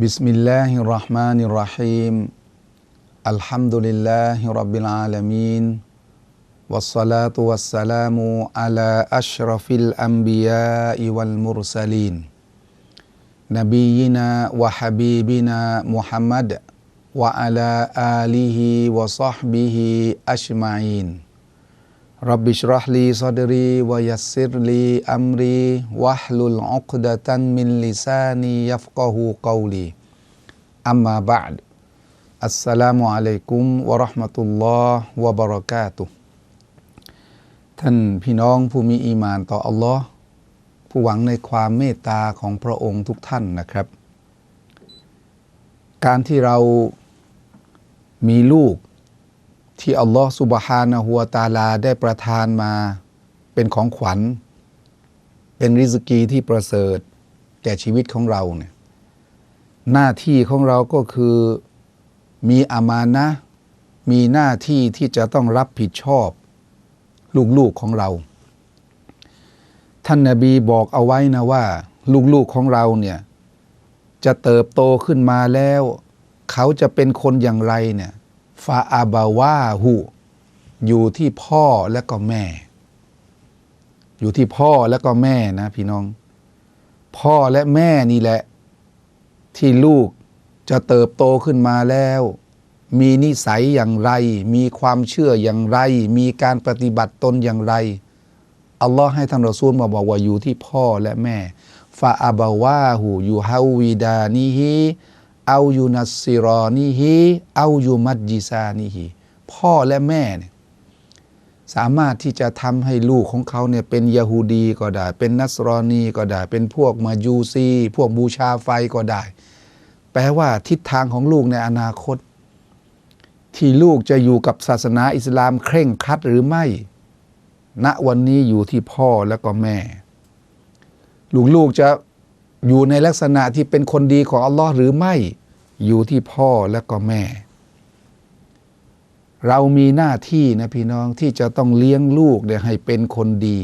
بسم الله الرحمن الرحيم الحمد لله رب العالمين والصلاة والسلام على أشرف الأنبياء والمرسلين نبينا وحبيبنا محمد وعلى آله وصحبه أجمعين รับบิชรหลีซาดรีวยัสซิรลีอัมรีวะฮลุลอุกดะตันมินลิซานียัฟกะฮูกาวลีอัมมาบะดอัสสลามุอะลัยกุมวะราะห์มะตุลลอฮ์วะบะเราะกาตุท่านพี่น้องผู้มีอีมานต่ออัลลอฮ์ผู้หวังในความเมตตาของพระองค์ทุกท่านนะครับ การที่เรามีลูก ที่อัลลอฮ์สุบฮานะฮัวตาลาได้ประทานมาเป็นของขวัญ เป็นริสกีที่ประเสริฐแก่ชีวิตของเราเนี่ยหน้าที่ของเราก็คือมีอามานะ มีหน้าที่ที่จะต้องรับผิดชอบ ลูกๆของเรา ท่านนาบีบอกเอาไว้นะว่า ลูกๆของเราเนี่ยจะเติบโตขึ้นมาแล้ว เขาจะเป็นคนอย่างไรเนี่ย ฟาอาบาวาหูอยู่ที่พ่อและก็แม่ อยู่ที่พ่อและก็แม่นะพี่น้อง พ่อและแม่นี่แหละ ที่ลูกจะเติบโตขึ้นมาแล้ว มีนิสัยอย่างไร มีความเชื่ออย่างไร มีการปฏิบัติตนอย่างไรอัลลอฮ์ให้ท่านรอซูลมาบอกว่าอยู่ที่พ่อและแม่ฟาอาบาวาหูอยู่ฮาวีดานิฮี เอายูนัสซิรอนิฮีเอายูมัดจิซานิฮีพ่อและแม่เนี่ยสามารถที่จะทำให้ลูกของเขาเนี่ยเป็นยะฮูดีก็ได้ เป็นนัสรอนีก็ได้ เป็นพวกมายูซี พวกบูชาไฟก็ได้ แปลว่าทิศทางของลูกในอนาคต ที่ลูกจะอยู่กับศาสนาอิสลามเคร่งครัดหรือไม่ ณวันนี้อยู่ที่พ่อและก็แม่ ลูกๆจะอยู่ในลักษณะที่เป็นคนดีของอัลลอฮ์หรือไม่ อยู่ที่พ่อและก็แม่ เรามีหน้าที่นะพี่น้องที่จะต้องเลี้ยงลูกเนี่ยให้เป็นคนดี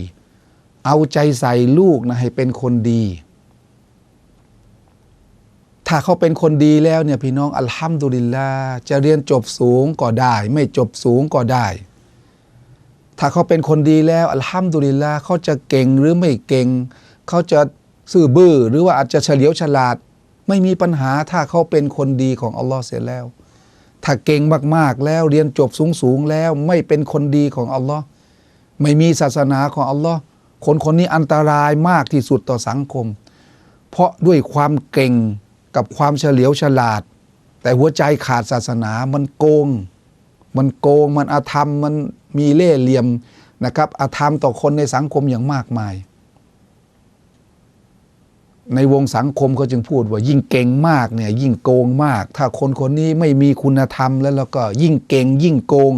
เอาใจใส่ลูกนะให้เป็นคนดี ถ้าเขาเป็นคนดีแล้วเนี่ยพี่น้องอัลฮัมดุลิลลาจะเรียนจบสูงก็ได้ ไม่จบสูงก็ได้ ถ้าเขาเป็นคนดีแล้วอัลฮัมดุลิลลาเขาจะเก่งหรือไม่เก่ง เขาจะซื่อบื้อหรือว่าอาจจะเฉลียวฉลาด ไม่มีปัญหาถ้าเขาเป็นคนดีของอัลลอฮ์เสร็จแล้ว ถ้าเก่งมากๆแล้วเรียนจบสูงๆแล้วไม่เป็นคนดีของอัลลอฮ์ไม่มีศาสนาของอัลลอฮ์คนคนนี้อันตรายมากที่สุดต่อสังคม เพราะด้วยความเก่งกับความเฉลียวฉลาด แต่หัวใจขาดศาสนามันโกง มันโกงมันอาธรรมมันมีเล่ห์เหลี่ยมนะครับอาธรรมต่อคนในสังคมอย่างมากมาย ในวงสังคมเขาจึงพูดว่ายิ่งเก่งมากเนี่ยยิ่งโกงมาก ถ้าคนคนนี้ไม่มีคุณธรรมแล้วแล้วก็ยิ่งเก่งยิ่งโกง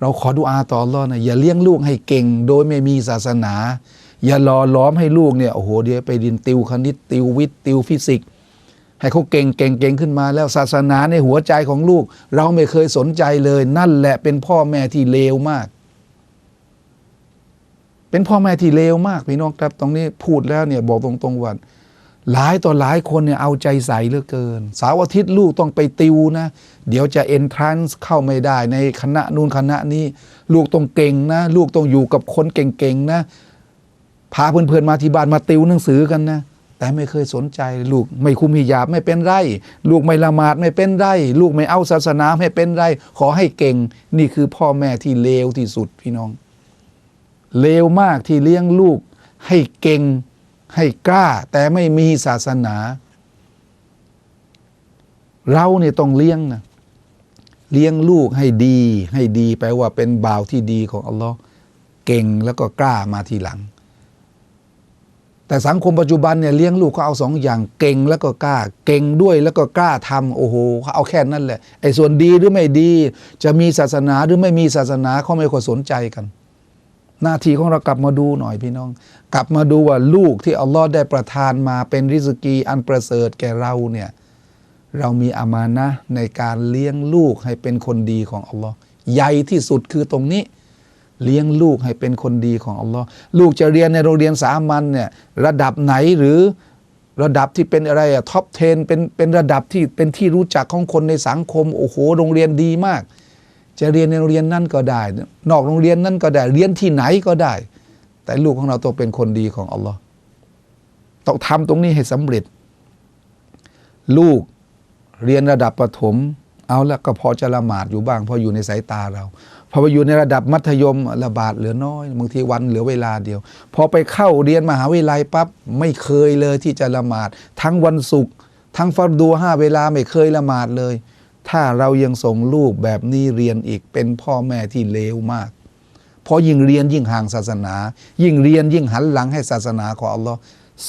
เราขอดุอาต่ออัลลอฮ์นะอย่าเลี้ยงลูกให้เก่ง โดยไม่มีศาสนา อย่าหล่อล้อมให้ลูกเนี่ยโอ้โหเดี๋ยวไปเรียนติวคณิตติววิทย์ติวฟิสิกส์ให้เขาเก่งเก่งเก่งขึ้นมา แล้วศาสนาในหัวใจของลูก เราไม่เคยสนใจเลย นั่นแหละเป็นพ่อแม่ที่เลวมาก เป็นพ่อแม่ที่เลวมากพี่น้องครับ ตรงนี้พูดแล้วเนี่ยบอกตรงๆว่าหลายต่อหลายคนเนี่ยเอาใจใส่เหลือเกินสาร์อาทิตย์ลูกต้องไปติวนะ เดี๋ยวจะเอนทรานซ์เข้าไม่ได้ในคณะนู่นคณะนี้ ลูกต้องเก่งนะ ลูกต้องอยู่กับคนเก่งๆนะ พาเพื่อนๆมาที่บ้านมาติวหนังสือกันนะ แต่ไม่เคยสนใจลูกไม่คุมหิญาบไม่เป็นไร ลูกไม่ละหมาดไม่เป็นไร ลูกไม่เอาศาสนาไม่เป็นไร ขอให้เก่ง นี่คือพ่อแม่ที่เลวที่สุดพี่น้อง เลวมากที่เลี้ยงลูก ให้เก่งให้กล้า แต่ไม่มีศาสนา เราเนี่ยต้องเลี้ยงนะเลี้ยงลูกให้ดี ให้ดีแปลว่าเป็นบ่าวที่ดีของอัลลอฮ์เก่งแล้วก็กล้ามาทีหลัง แต่สังคมปัจจุบันเนี่ยเลี้ยงลูกเขาเอาสองอย่างเก่งแล้วก็กล้า เก่งด้วยแล้วก็กล้าทำโอ้โหเขาเอาแค่นั้นแหละไอ้ส่วนดีหรือไม่ดี จะมีศาสนาหรือไม่มีศาสนาเขาไม่ค่อยสนใจกัน หน้าที่ของเรากลับมาดูหน่อยพี่น้อง กลับมาดูว่าลูกที่อัลลอฮ์ได้ประทานมาเป็นริสกีอันประเสริฐแก่เราเนี่ยเรามีอามานะในการเลี้ยงลูกให้เป็นคนดีของอัลลอฮ์ใหญ่ที่สุดคือตรงนี้ เลี้ยงลูกให้เป็นคนดีของอัลลอฮ์ลูกจะเรียนในโรงเรียนสามัญเนี่ยระดับไหนหรือระดับที่เป็นอะไรอะท็อป 10 เป็นเป็นระดับที่เป็นที่รู้จักของคนในสังคม โอ้โห โรงเรียนดีมาก จะเรียนในโรงเรียนนั่นก็ได้ นอกโรงเรียนนั่นก็ได้ เรียนที่ไหนก็ได้ แต่ลูกของเราต้องเป็นคนดีของอัลลอฮ์ต้องทำตรงนี้ให้สำเร็จ ลูกเรียนระดับประถม เอาละก็พอจะละหมาดอยู่บ้าง พออยู่ในสายตาเราพอไปอยู่ในระดับมัธยมระบาดเหลือน้อยบางทีวันเหลือเวลาเดียว พอไปเข้าเรียนมหาวิทยาลัยปั๊บไม่เคยเลยที่จะละหมาด ทั้งวันศุกร์ทั้งฟัรดูห้าเวลาไม่เคยละหมาดเลย ถ้าเรายังส่งลูกแบบนี้เรียนอีกเป็นพ่อแม่ที่เลวมาก เพราะยิ่งเรียนยิ่งห่างศาสนา ยิ่งเรียนยิ่งหันหลังให้ศาสนาของอัลลอฮ์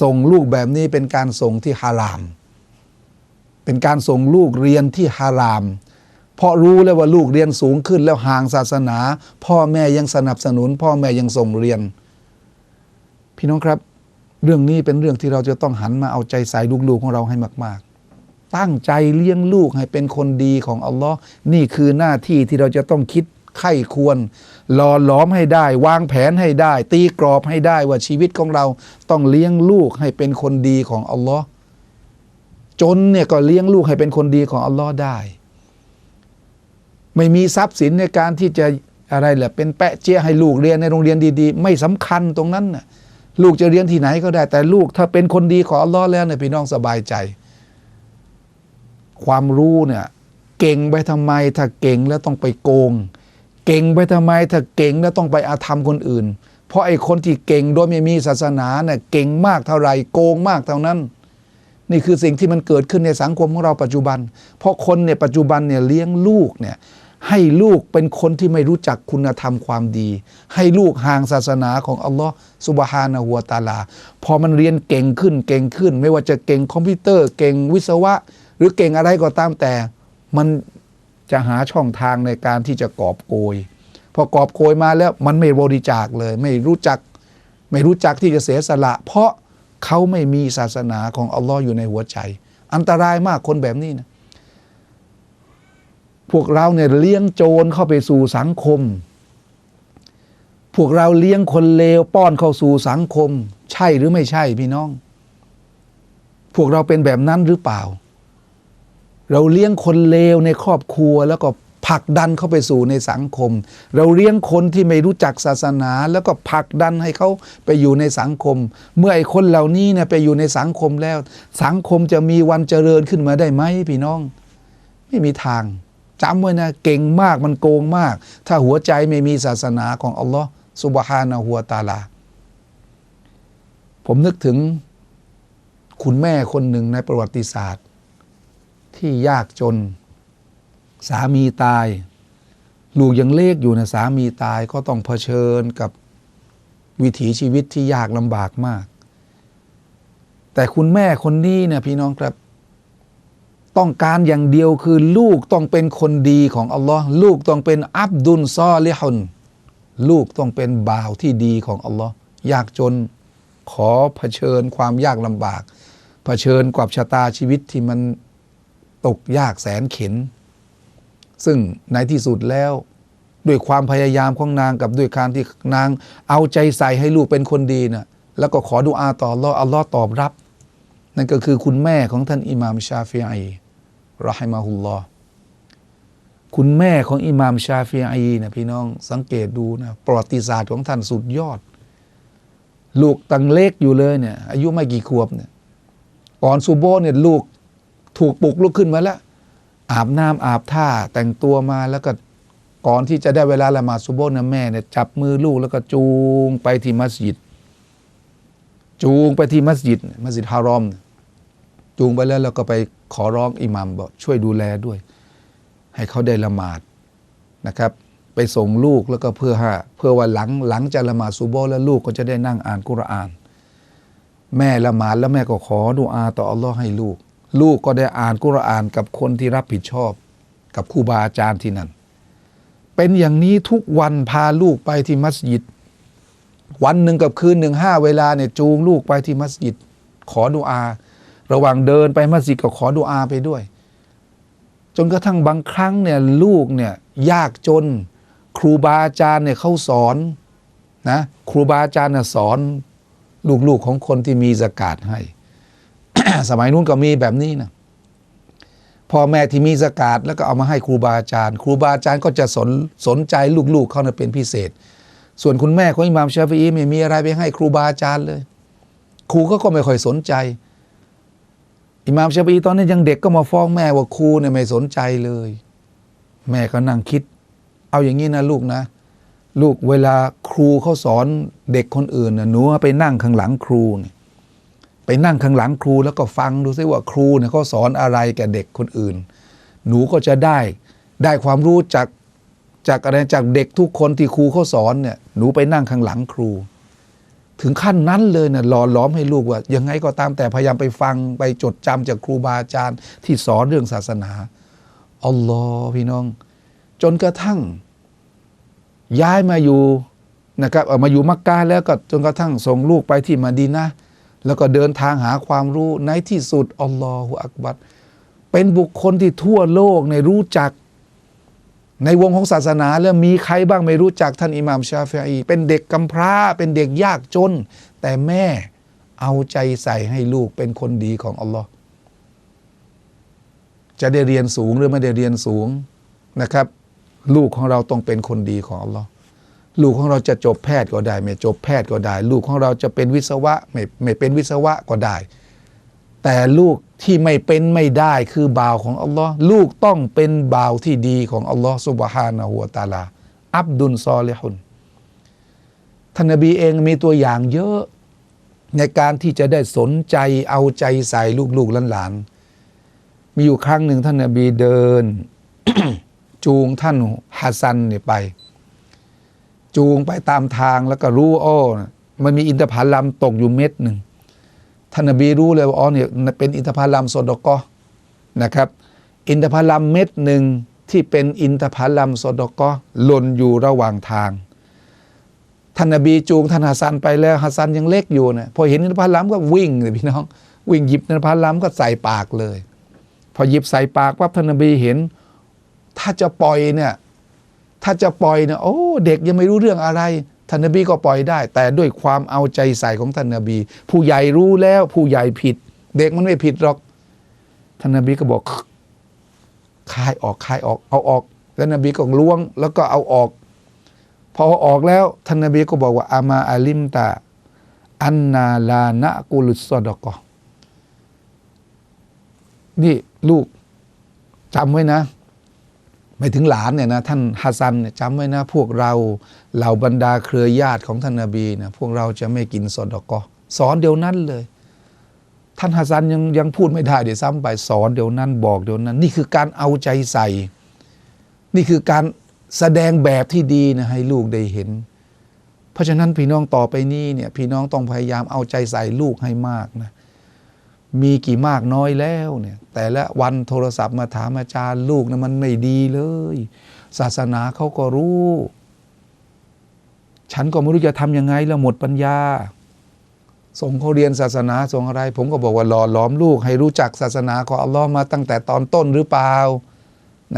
ส่งลูกแบบนี้เป็นการส่งที่ฮาราม เป็นการส่งลูกเรียนที่ฮาราม เพราะรู้แล้วว่าลูกเรียนสูงขึ้นแล้วห่างศาสนา พ่อแม่ยังสนับสนุน พ่อแม่ยังส่งเรียน พี่น้องครับ เรื่องนี้เป็นเรื่องที่เราจะต้องหันมาเอาใจใส่ลูกๆของเราให้มาก ๆ ตั้งใจเลี้ยงลูกให้เป็นคนดีของอัลลอฮ์นี่คือหน้าที่ที่เราจะต้องคิดไข้ควรหล่อหลอมให้ได้ วางแผนให้ได้ ตีกรอบให้ได้ว่าชีวิตของเราต้องเลี้ยงลูกให้เป็นคนดีของอัลลอฮ์จนเนี่ยก็เลี้ยงลูกให้เป็นคนดีของอัลลอฮ์ได้ ไม่มีทรัพย์สินในการที่จะอะไรแหละเป็นแปะเจี้ยให้ลูกเรียนในโรงเรียนดีๆ ไม่สำคัญตรงนั้นน่ะลูกจะเรียนที่ไหนก็ได้แต่ลูกถ้าเป็นคนดีของอัลลอฮ์แล้วเนี่ยพี่น้องสบายใจ ความรู้เนี่ยเก่งไปทำไมถ้าเก่งแล้วต้องไปโกง เก่งไปทำไมถ้าเก่งแล้วต้องไปอาธรรมคนอื่น เพราะไอ้คนที่เก่งโดยไม่มีศาสนาเนี่ยเก่งมากเท่าไหร่โกงมากเท่านั้น นี่คือสิ่งที่มันเกิดขึ้นในสังคมของเราปัจจุบัน เพราะคนเนี่ยปัจจุบันเนี่ยเลี้ยงลูกเนี่ยให้ลูกเป็นคนที่ไม่รู้จักคุณธรรมความดี ให้ลูกห่างศาสนาของอัลลอฮ์สุบฮานะฮัวตาลา พอมันเรียนเก่งขึ้นเก่งขึ้น ไม่ว่าจะเก่งคอมพิวเตอร์ เก่งวิศวะ รือเก่งอะไรก็ตามแต่มันจะหาช่องทางในการที่จะกอบโกย พอกอบโกยมาแล้วมันไม่บริจาคเลย ไม่รู้จักไม่รู้จักที่จะเสียสละ เพราะเขาไม่มีศาสนาของอัลลอฮ์อยู่ในหัวใจ อันตรายมากคนแบบนี้นะพวกเราเนี่ยเลี้ยงโจรเข้าไปสู่สังคม พวกเราเลี้ยงคนเลวป้อนเข้าสู่สังคม ใช่หรือไม่ใช่พี่น้อง พวกเราเป็นแบบนั้นหรือเปล่า เราเลี้ยงคนเลวในครอบครัวแล้วก็ผลักดันเข้าไปสู่ในสังคม เราเลี้ยงคนที่ไม่รู้จักศาสนา แล้วก็ผลักดันให้เขาไปอยู่ในสังคม เมื่อไอ้คนเหล่านี้เนี่ยไปอยู่ในสังคมแล้ว สังคมจะมีวันเจริญขึ้นมาได้ไหมพี่น้อง ไม่มีทางจำไว้นะเก่งมากมันโกงมาก ถ้าหัวใจไม่มีศาสนาของอัลลอฮ์สุบฮานะฮัวตาลา ผมนึกถึงคุณแม่คนหนึ่งในประวัติศาสตร์ ที่ยากจน สามีตาย ลูกยังเล็กอยู่นะสามีตายก็ต้องเผชิญกับวิถีชีวิตที่ยากลำบากมาก แต่คุณแม่คนนี้เนี่ยพี่น้องครับ ต้องการอย่างเดียวคือลูกต้องเป็นคนดีของอัลลอฮ์ลูกต้องเป็นอับดุลซอลิฮุนลูกต้องเป็นบ่าวที่ดีของอัลลอฮ์ยากจนขอเผชิญความยากลำบาก เผชิญกับชะตาชีวิตที่มัน ตกยากแสนเข็น ซึ่งในที่สุดแล้ว ด้วยความพยายามของนางกับด้วยการที่นางเอาใจใส่ให้ลูกเป็นคนดีนะแล้วก็ขอดุอาต่ออัลลอฮ์อัลลอฮ์ตอบรับ นั่นก็คือคุณแม่ของท่านอิหม่ามชาฟิอีรอฮิมาฮุลลอฮ์คุณแม่ของอิหม่ามชาฟิอีนะพี่น้องสังเกตดูนะประวัติศาสตร์ของท่านสุดยอด ลูกตังเล็กอยู่เลยเนี่ยอายุไม่กี่ขวบเนี่ยก่อนซูโบเนี่ยลูก ถูกปลุกลุกขึ้นมาแล้ว อาบน้ำอาบท่าแต่งตัวมาแล้วก็ก่อนที่จะได้เวลาละหมาดซุโบนนะแม่เนี่ยจับมือลูกแล้วก็จูงไปที่มัสยิด จูงไปที่มัสยิด มัสยิดฮารอม จูงไปแล้วแล้วก็ไปขอร้องอิหมัมบอกช่วยดูแลด้วย ให้เขาได้ละหมาดนะครับ ไปส่งลูกแล้วก็เพื่อฮะเพื่อว่าหลังหลังจากละหมาดซุโบแล้วลูกก็จะได้นั่งอ่านกุรอาน แม่ละหมาดแล้วแม่ก็ขอดุอาต่ออัลลอฮ์ให้ลูก ลูกก็ได้อ่านกุรอานกับคนที่รับผิดชอบ กับครูบาอาจารย์ที่นั่น เป็นอย่างนี้ทุกวันพาลูกไปที่มัสยิด วันหนึ่งกับคืนหนึ่งห้าเวลาเนี่ยจูงลูกไปที่มัสยิด ขอดุอา ระหว่างเดินไปมัสยิดก็ขอดุอาไปด้วย จนกระทั่งบางครั้งเนี่ยลูกเนี่ยยากจน ครูบาอาจารย์เนี่ยเขาสอนนะครูบาอาจารย์น่ะสอนลูกๆของคนที่มีสกาดให้ สมัยนู้นก็มีแบบนี้นะพ่อแม่ที่มีสกาดแล้วก็เอามาให้ครูบาอาจารย์ ครูบาอาจารย์ก็จะสนสนใจลูกๆเขานะเป็นพิเศษ ส่วนคุณแม่ของอิหม่ามชาฟีไม่มีอะไรไปให้ครูบาอาจารย์เลย ครูก็ก็ไม่ค่อยสนใจ อิหม่ามชาฟีตอนนี้ยังเด็กก็มาฟ้องแม่ว่าครูเนี่ยไม่สนใจเลย แม่ก็นั่งคิด เอาอย่างนี้นะลูกนะ ลูกเวลาครูเขาสอนเด็กคนอื่นนะหนูไปนั่งข้างหลังครูเนี่ย ไปนั่งข้างหลังครูแล้วก็ฟังดูซิว่าครูเนี่ยเขาสอนอะไรแก่เด็กคนอื่น หนูก็จะได้ได้ความรู้จากจากอะไรจากเด็กทุกคนที่ครูเขาสอนเนี่ยหนูไปนั่งข้างหลังครู ถึงขั้นนั้นเลยเนะหล่อหล้อมให้ลูกว่า ยังไงก็ตามแต่พยายามไปฟังไปจดจำจากครูบาอาจารย์ ที่สอนเรื่องศาสนาอัลลอฮ์พี่น้อง จนกระทั่ง ย้ายมาอยู่นะครับเอ่อมาอยู่มักกะแล้วก็จนกระทั่งส่งลูกไปที่มาดีนะ แล้วก็เดินทางหาความรู้ในที่สุดอัลลอฮฺอักบัรเป็นบุคคลที่ทั่วโลกในรู้จัก ในวงของศาสนาแล้วมีใครบ้างไม่รู้จักท่านอิหม่ามชาฟิอีเป็นเด็กกำพร้าเป็นเด็กยากจน แต่แม่เอาใจใส่ให้ลูกเป็นคนดีของอัลลอฮ์จะได้เรียนสูงหรือไม่ได้เรียนสูงนะครับ ลูกของเราต้องเป็นคนดีของอัลลอฮ์ ลูกของเราจะจบแพทย์ก็ได้ ไม่จบแพทย์ก็ได้ ลูกของเราจะเป็นวิศวะไม่ไม่เป็นวิศวะก็ได้ แต่ลูกที่ไม่เป็นไม่ได้คือบ่าวของอัลลอฮ์ลูกต้องเป็นบ่าวที่ดีของอัลลอฮ์สุบฮานะฮูวตาลา อับดุลซอลิฮุนท่านนบีเองมีตัวอย่างเยอะในการที่จะได้สนใจเอาใจใส่ลูกๆหลานๆมีอยู่ครั้งหนึ่งท่านนบีเดิน จูงท่านฮัสซันเนี่ยไป จูงไปตามทางแล้วก็รู้อ้อมันมีอินทผลัมตกอยู่เม็ดหนึ่งท่านนบีรู้เลยว่าอ๋อเนี่ยเป็นอินทผลัมโซดกอนะครับ อินทผลัมเม็ดหนึ่งที่เป็นอินทผลัมโซดกอหล่นอยู่ระหว่างทางท่านนบีจูงท่านฮัสซันไปแล้วฮัสซันยังเล็กอยู่นะพอเห็นอินทผลัมก็วิ่งเลยพี่น้อง วิ่งหยิบอินทผลัมก็ใส่ปากเลย พอหยิบใส่ปากปั๊บท่านนบีเห็น ถ้าจะปล่อยเนี่ย ถ้าจะปล่อยเนี่ยโอ้เด็กยังไม่รู้เรื่องอะไรท่านนบีก็ปล่อยได้ แต่ด้วยความเอาใจใส่ของท่านนบี ผู้ใหญ่รู้แล้วผู้ใหญ่ผิด เด็กมันไม่ผิดหรอกท่านนบีก็บอกคายออกคายออกเอาออก แล้วนบีก็ล้วงแล้วก็เอาออก พอออกแล้วท่านนบีก็บอกว่าอามาอาลิมตาอันนาลานะกุลุสซอดกอนี่ลูกจำไว้นะ ไม่ถึงหลานเนี่ยนะท่านฮัสซันเนี่ยจำไว้นะ พวกเราเหล่าบรรดาเครือญาติของท่านนาบีนะพวกเราจะไม่กินสอดกอสอนเดียวนั้นเลย ท่านฮัสซันยังยังพูดไม่ได้เดี๋ยวซ้ำไปสอนเดี๋ยวนั้นบอกเดี๋ยวนั้น นี่คือการเอาใจใส่ นี่คือการแสดงแบบที่ดีนะให้ลูกได้เห็น เพราะฉะนั้นพี่น้องต่อไปนี้เนี่ยพี่น้องต้องพยายามเอาใจใส่ลูกให้มากนะ มีกี่มากน้อยแล้วเนี่ยแต่ละวันโทรศัพท์มาถามอาจารย์ลูกนะมันไม่ดีเลย ศาสนาเขาก็รู้ ฉันก็ไม่รู้จะทำยังไงแล้วหมดปัญญา ส่งเขาเรียนศาสนาส่งอะไร ผมก็บอกว่าหล่อหลอมลูก ให้รู้จักศาสนาของอัลลอฮ์มาตั้งแต่ตอนต้นหรือเปล่า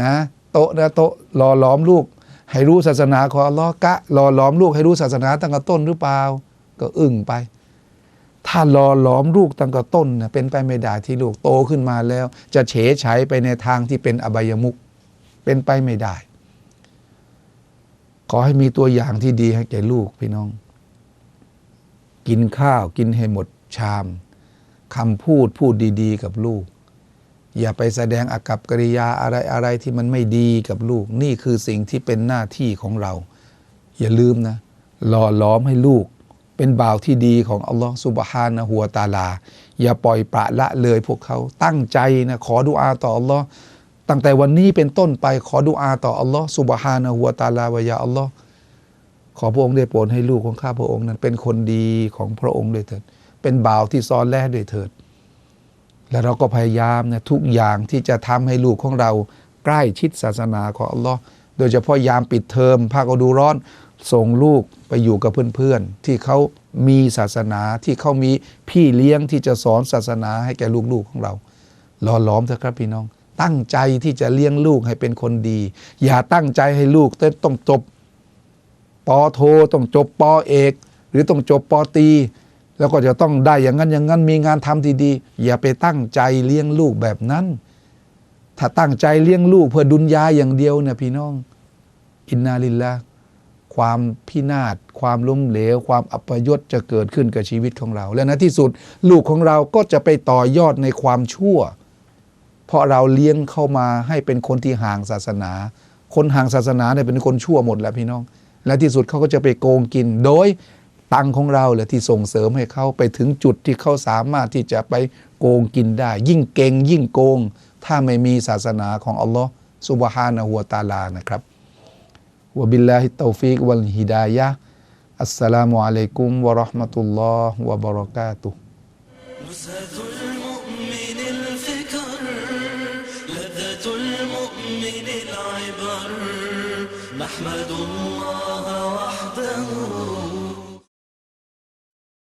นะโตะนะโตะหล่อหลอมลูก ให้รู้ศาสนาของอัลลอฮ์กะหล่อหลอมลูกให้รู้ศาสนาตั้งแต่ต้นหรือเปล่า ก็อึ้งไป ถ้าหล่อหลอมลูกตั้งแต่ต้นนะเป็นไปไม่ได้ที่ลูกโตขึ้นมาแล้ว จะเฉยฉายไปในทางที่เป็นอบายมุกเป็นไปไม่ได้ ขอให้มีตัวอย่างที่ดีให้แก่ลูกพี่น้อง กินข้าวกินให้หมดชามคำพูดพูดดีๆ กับลูก อย่าไปแสดงอากับกิริยาอะไรอะไรที่มันไม่ดีกับลูก นี่คือสิ่งที่เป็นหน้าที่ของเรา อย่าลืมนะหล่อหล้อมให้ลูก เป็นบ่าวที่ดีของอัลลอฮ์สุบฮานะฮัวตาลา อย่าปล่อยปละละเลยพวกเขาตั้งใจนะขอดุอาต่ออัลลอฮ์ตั้งแต่วันนี้เป็นต้นไปขอดุอาต่ออัลลอฮ์สุบฮานะฮัวตาลาวะยาอัลลอฮ์ขอพระองค์ได้โปรดให้ลูกของข้าพระองค์นั้น เป็นคนดีของพระองค์ด้วยเถิด เป็นบ่าวที่ซ้อนแล่ด้วยเถิด และเราก็พยายามนะทุกอย่างที่จะทำให้ลูกของเราใกล้ชิดศาสนาของอัลลอฮ์โดยเฉพาะยามปิดเทอมภาคฤดูร้อน ส่งลูกไปอยู่กับเพื่อนๆ ที่เขามีศาสนาที่เขามีพี่เลี้ยงที่จะสอนศาสนาให้แก่ลูกๆของเราหล่อหลอมเถอะครับพี่น้อง ตั้งใจที่จะเลี้ยงลูกให้เป็นคนดี อย่าตั้งใจให้ลูกต้องจบปอโทต้องจบปอเอก หรือต้องจบปอตี แล้วก็จะต้องได้อย่างนั้นอย่างนั้นมีงานทำที่ดีอย่าไปตั้งใจเลี้ยงลูกแบบนั้น ถ้าตั้งใจเลี้ยงลูกเพื่อดุนยาอย่างเดียวเนี่ยพี่น้อง อินนาลิลละ ความพินาศ ความล้มเหลว ความอัปยศจะเกิดขึ้นกับชีวิตของเรา และในที่สุดลูกของเราก็จะไปต่อยอดในความชั่ว เพราะเราเลี้ยงเข้ามาให้เป็นคนที่ห่างศาสนา คนห่างศาสนาเนี่ยเป็นคนชั่วหมดแล้วพี่น้อง และที่สุดเขาก็จะไปโกงกินโดยตังของเราแหละที่ส่งเสริมให้เขาไปถึงจุดที่เขาสามารถที่จะไปโกงกินได้ ยิ่งเก่งยิ่งโกง ถ้าไม่มีศาสนาของอัลลอฮ์ซุบฮานะฮูวตาลานะครับ وبالله التوفيق والهداية السلام عليكم ورحمة الله وبركاته محمد الله